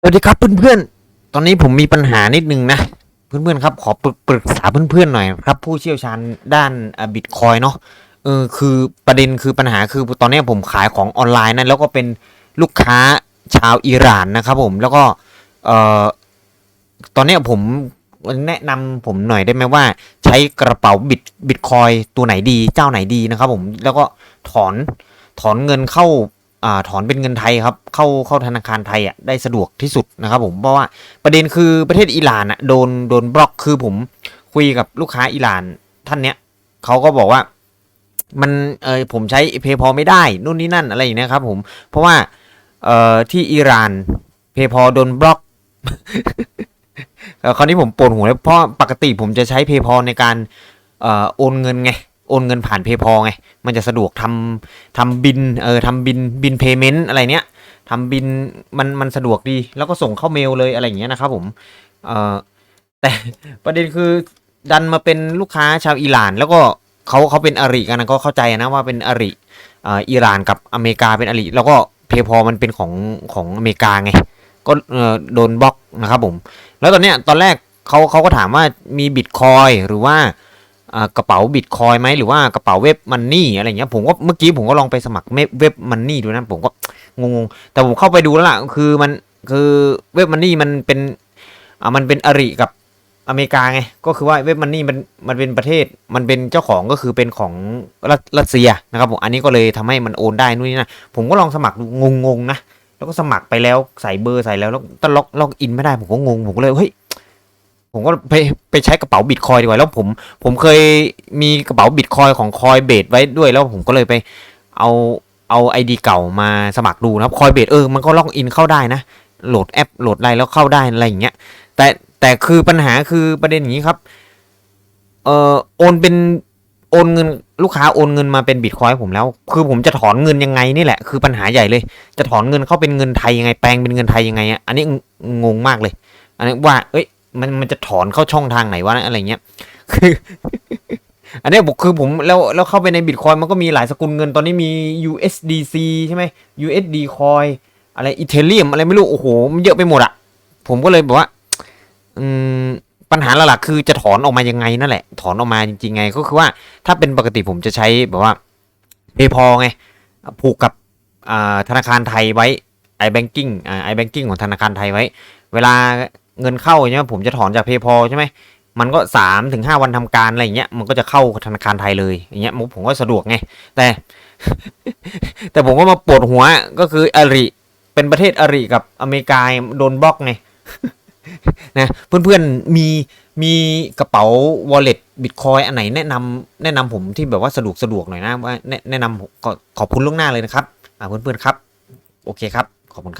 สวัสดีครับเพื่อนๆ ตอนนี้ผมมีปัญหานิดนึงนะ เพื่อนๆครับขอปรึกปรึกษาเพื่อนๆหน่อยครับ ผู้เชี่ยวชาญด้านบิตคอยเนาะเออคือประเด็นคือปัญหาคือตอนนี้ผมขายของออนไลน์นะแล้วก็เป็นลูกค้าชาวอิหร่านนะครับผมแล้วก็เอ่อตอนนี้ผมแนะนำผมหน่อยได้ไหมว่า ใช้กระเป๋าบิตบิตคอยตัวไหนดีเจ้าไหนดีนะครับผมแล้วก็ถอนถอนเงินเข้า อ่าถอนเป็นเงินไทยครับเข้าเข้าธนาคารไทยอะได้สะดวกที่สุดนะครับผมเพราะว่าประเด็นคือประเทศอิหร่านอะโดนโดนบล็อกคือผมคุยกับลูกค้าอิหร่านท่านเนี้ยเขาก็บอกว่ามันเออผมใช้เพย์พอไม่ได้นู่นนี่นั่นอะไรอย่างเนี้ยครับผมเพราะว่าเอ่อที่อิหร่านเพย์พอโดนบล็อกคราวนี้ผมปวดหัวเลยเพราะปกติผมจะใช้เพย์พอในการเอ่อโอนเงินไง โอนเงินผ่านเพย์พอไง มันจะสะดวกทำทำบินเออทำบินบินเพย์เมนต์อะไรเนี้ยทำบินมันมันสะดวกดี แล้วก็ส่งเข้าเมลเลยอะไรอย่างเงี้ยนะครับผมเออแต่ประเด็นคือดันมาเป็นลูกค้าชาวอิหร่าน แล้วก็เขาเขาเป็นอริกันนะก็เข้าใจนะว่าเป็นอริเอ่ออิหร่านกับอเมริกาเป็นอริแล้วก็เพย์พอมันเป็นของของอเมริกาไงก็เออโดนบล็อกนะครับผม แล้วตอนเนี้ยตอนแรกเขาเขาก็ถามว่ามีบิตคอยหรือว่าอ่า กระเป๋าบิตคอยไหมหรือว่ากระเป๋าเว็บมันนี่อะไรเงี้ยผมก็เมื่อกี้ผมก็ลองไปสมัครเว็บมันนี่ดูนะผมก็งงๆแต่ผมเข้าไปดูแล้วล่ะคือมันคือเว็บมันนี่มันเป็นอ่ามันเป็นอริกับอเมริกาไงก็คือว่าเว็บมันนี่มันมันเป็นประเทศมันเป็นเจ้าของก็คือเป็นของรัสรัสเซียนะครับผมอันนี้ก็เลยทำให้มันโอนได้นู่นนี่นะผมก็ลองสมัครดูงงๆนะแล้วก็สมัครไปแล้วใส่เบอร์ใส่แล้วแล้วแตล็อกล็อกอินไม่ได้ผมก็งงผมก็เลยเฮ้ย ผมก็ไปไปใช้กระเป๋าบิตคอยดีกว่าแล้วผม ผมเคยมีกระเป๋าบิตคอยของคอยเบดไว้ด้วยแล้วผมก็เลยไปเอาเอาไอดีเก่ามาสมัครดูนะครับคอยเบดเออมันก็ล็อกอินเข้าได้นะ โหลดแอปโหลดอะไรแล้วเข้าได้อะไรอย่างเงี้ย แต่แต่คือปัญหาคือประเด็นอย่างนี้ครับเออโอนเป็นโอนเงินลูกค้าโอนเงินมาเป็นบิตคอยผมแล้ว คือผมจะถอนเงินยังไงนี่แหละคือปัญหาใหญ่เลย จะถอนเงินเข้าเป็นเงินไทยยังไงแปลงเป็นเงินไทยยังไงอะอันนี้งงมากเลย อันนี้ว่า เอ้ย มันมันจะถอนเข้าช่องทางไหนวะอะไรเงี้ยคือ อันนี้บอกคือผมแล้วแล้วเข้าไปในบิตคอยมันก็มีหลายสกุลเงินตอนนี้มี USDC ใช่ไหม USD คอยอะไรอีเทเรียมอะไรไม่รู้โอ้โหมันเยอะไปหมดอะผมก็เลยบอกว่า อืมปัญหาหลักๆคือจะถอนออกมายังไงนั่นแหละ ถอนออกมาจริงๆไงก็คือว่าถ้าเป็นปกติผมจะใช้แบบว่า PayPal ไง ผูกกับอ่าธนาคารไทยไว้ iBanking อ่า iBanking ของธนาคารไทยไว้ เวลา เงินเข้าใช่ไหมผมจะถอนจาก PayPal ใช่ไหมมันก็สามถึงห้าวันทำการอะไรอย่างเงี้ยมันก็จะเข้าธนาคารไทยเลยอย่างเงี้ยผมก็สะดวกไงแต่ แต่ผมก็มาปวดหัวก็คืออริเป็นประเทศอริกับอเมริกาโดนบล็อกไงนะเพื่อนๆมีมีกระเป๋า wallet bitcoin อันไหนแนะนำแนะนำผมที่แบบว่าสะดวกสะดวกหน่อยนะว่าแนะนำผมก็ขอบคุณล่วงหน้าเลยนะครับเพื่อนๆครับ โอเคครับ